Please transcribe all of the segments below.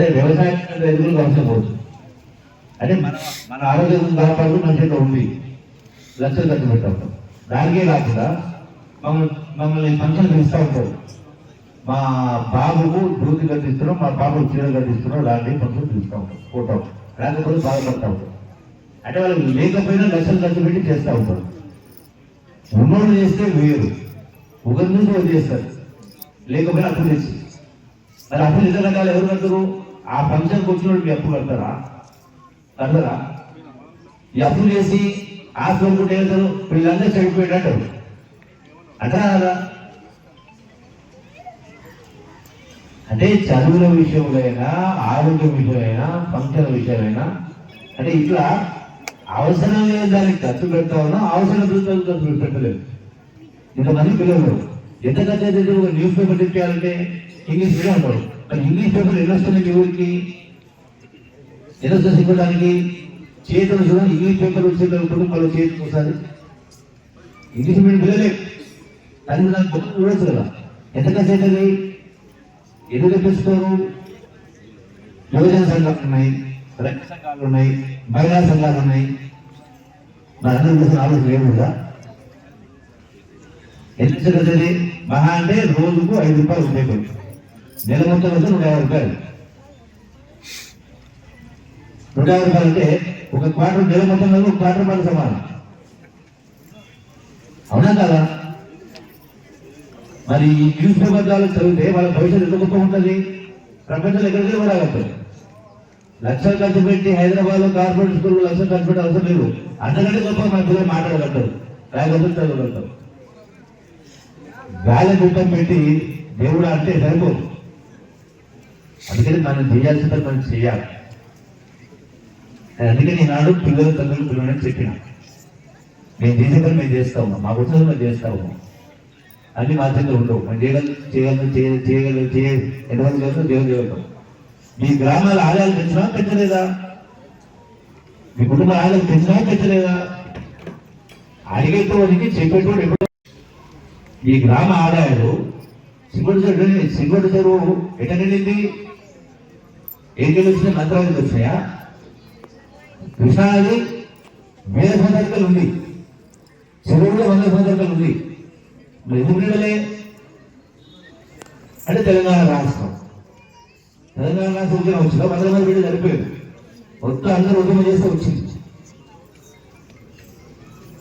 అదే వ్యవసాయం రైతులు కష్టపోవచ్చు అంటే మన మన ఆరోగ్యం కాపాడు మన చేతిలో ఉంది లక్షలు ఖర్చు పెట్టాం దానికే కాకుండా మమ్మల్ని మమ్మల్ని ఫంక్షన్ ఇస్తూ ఉంటారు. మా బాబుకు ధృతి కట్టిస్తున్నాం మా బాబుకు చీరలు కట్టిస్తున్నాం లాంటి ఫంక్షన్ తీస్తూ ఉంటాం ఫోటో. లేకపోతే బాధపడతా ఉంటాం అంటే వాళ్ళు లేకపోయినా లక్షలు ఖర్చు పెట్టి చేస్తూ ఉంటారు. ఉన్నోళ్ళు చేస్తే వేరు. ఒకరి నుంచి ఒకరు చేస్తారు. లేకపోయినా అప్పు చేసి మరి అప్పులు ఇతర రకాలు ఎవరు కట్టరు ఆ ఫంక్షన్కి వచ్చిన వాళ్ళకి అప్పు కడతారా? కడతారా? ఈ అప్పులు చేసి ఆస్తులు వెళ్తారు వీళ్ళందరూ చెడిపోయేటట్టు అంటారా. కదా? అంటే చదువుల విషయంలో అయినా ఆరోగ్యం విషయమైనా ఫంక్షన్ విషయమైనా అంటే ఇట్లా అవసరం లేని దానికి ఖర్చు పెడతా ఉన్నా అవసరం లేదు ఖర్చు పెట్టలేదు. ఇంతమంది పిల్లలు ఎంత ఖర్చు అయితే ఒక న్యూస్ పేపర్ తెచ్చేయాలంటే ఇంగ్లీష్ మీడియం ఉంటారు కానీ ఇంగ్లీష్ పేపర్ ఎన్ని వస్తున్నాయి మీ ఊరికి? ఎన్ని వస్తుంది ఇవ్వడానికి చేతులు చూడండి ఇంగ్లీష్ పేపర్ వచ్చే కుటుంబాలు చేతులు ఒకసారి ఇంగ్లీష్ మీడియం పిల్లలే. తల్లి నాకు గొప్ప చూడొచ్చు కదా. ఎంత ఖర్చు అవుతుంది తెప్పిస్తారు యువజన సంఘాలు ఉన్నాయి రైతు సంఘాలు ఉన్నాయి మహిళా సంఘాలు ఉన్నాయి. మరి అందరూ కోసం ఆలోచన ఏముందా? ఎంత చదువుతుంది మహా అంటే రోజుకు ఐదు రూపాయలు ఉంటాయి నెల మొత్తం వస్తే నూట యాభై రూపాయలు నూట యాభై రూపాయలు అంటే ఒక క్వార్టర్ నెల మొత్తం ఒక క్వార్టర్ రూపాయలు సమానం. అవునా కదా? మరి ఈ న్యూస్ పేపర్ ద్వారా చదివితే వాళ్ళ భవిష్యత్తు ఎంత గొప్ప ఉంటుంది? ప్రపంచంలో ఎక్కడికి కూడా రాగలుగుతారు లక్షలు ఖర్చు పెట్టి హైదరాబాద్లో కార్పొరేట్ స్కూల్ లక్షలు ఖర్చు పెట్టి అవసరం లేదు. అంతకంటే గొప్ప మన పిల్లలు మాట్లాడగలుగుతారు. రాయగలుగుతారు చదవగలుగుతారు. గాలి గుట్టం పెట్టి దేవుడు అంటే సరిపోదు. అందుకని మనం చేయాల్సిన మనం చేయాలి. అందుకని ఈనాడు పిల్లలు తల్లులు పిల్లలని చెప్పిన. మేము చేసే పని మేము చేస్తా ఉన్నాం మాకు వచ్చిన మేము చేస్తా ఉన్నాం అన్ని మా చేతిలో ఉండవు. మనం చేయగల చేయగల చేయ- చేయగల చేయ ఎంతమంది చేస్తాం దేవుడు చేయగలుగుతాం మీ గ్రామాల ఆదాయాలు పెంచినా పెంచలేదా? మీ కుటుంబ ఆదాయాలు పెంచినా పెంచలేదా? అడిగేటోడికి చెప్పేటోడు ఎప్పుడు ఈ గ్రామ ఆదాయాలు సింగుడు చెరువు సింగుడు చెరువు ఎట నిండింది? ఏం వచ్చినాయి మంత్రాలు వచ్చినాయా కృష్ణానది వేల సందర్భాలు ఉంది. చెరువులో వంద సందర్భాలు ఉంది ఎందుకు నిండలే అంటే తెలంగాణ రాష్ట్రం. తెలంగాణ రాష్ట్రం ఉద్యమం వచ్చిందా. వందల మంది బిడ్డ సరిపోయారు మొత్తం అందరూ ఉద్యమం చేస్తే వచ్చింది.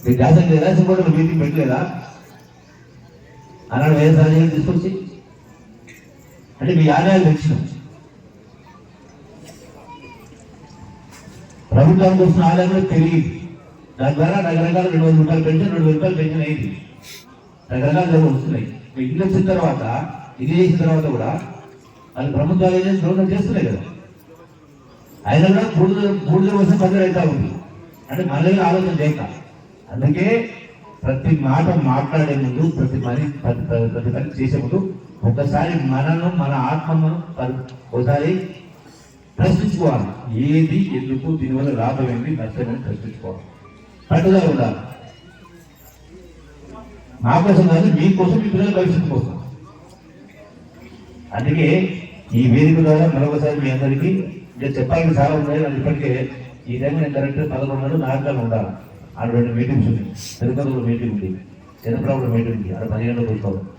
మీ జాతర లేదా? సింగోడలో మీటింగ్ పెట్టలేదా? అన్నాడు వేరే రాజ్యాలు తీసుకొచ్చి. అంటే మీ ఆదాయాలు పెంచినాం ప్రభుత్వానికి వస్తున్న ఆదాయం కూడా తెలియదు. దాని ద్వారా రకరకాల రెండు వందల రూపాయలు పెన్షన్ రెండు రూపాయలు పెన్షన్ అయింది. రకరకాల జరుగులు వస్తున్నాయి. ఇల్లు వచ్చిన తర్వాత ఇది చేసిన తర్వాత కూడా వాళ్ళు ప్రభుత్వాలు ఏం చేసి చేస్తున్నాయి కదా. అయినా కూడా బూడిద బూడిద కోసం పని అవుతా ఉంది. అంటే మన ఆలోచన లేక. అందుకే ప్రతి మాట మాట్లాడే ముందు ప్రతి పని ప్రతి ప్రతి- పని చేసే ముందు ఒకసారి మనను మన ఆత్మను ఒకసారి ప్రశ్నించుకోవాలి. ఏది ఎందుకు దీనివల్ల లాభం ఏంటి నష్టం ఏంటి ప్రశ్నించుకోవాలి. పట్టుదల ఉండాలి. నా కోసం కాదు మీకోసం మీ పిల్లల భవిష్యత్తు కోసం. అందుకే ఈ వేదిక ద్వారా మరొకసారి మీ అందరికీ ఇంకా చెప్పాలని చాలా ఉన్నాయి. అది ఇప్పటికే ఈ టైంలో నేను కరెక్ట్ పదకొండు నాటకాలు ఉండాలి. ఆడ రెండు మీటింగ్స్ ఉన్నాయి. తిరుపతిలో మీటింగ్ ఉంది. చంద్రబాబులో మీటింగ్ ఉంది. ఆడ పదిహేను కూర్చోవాలి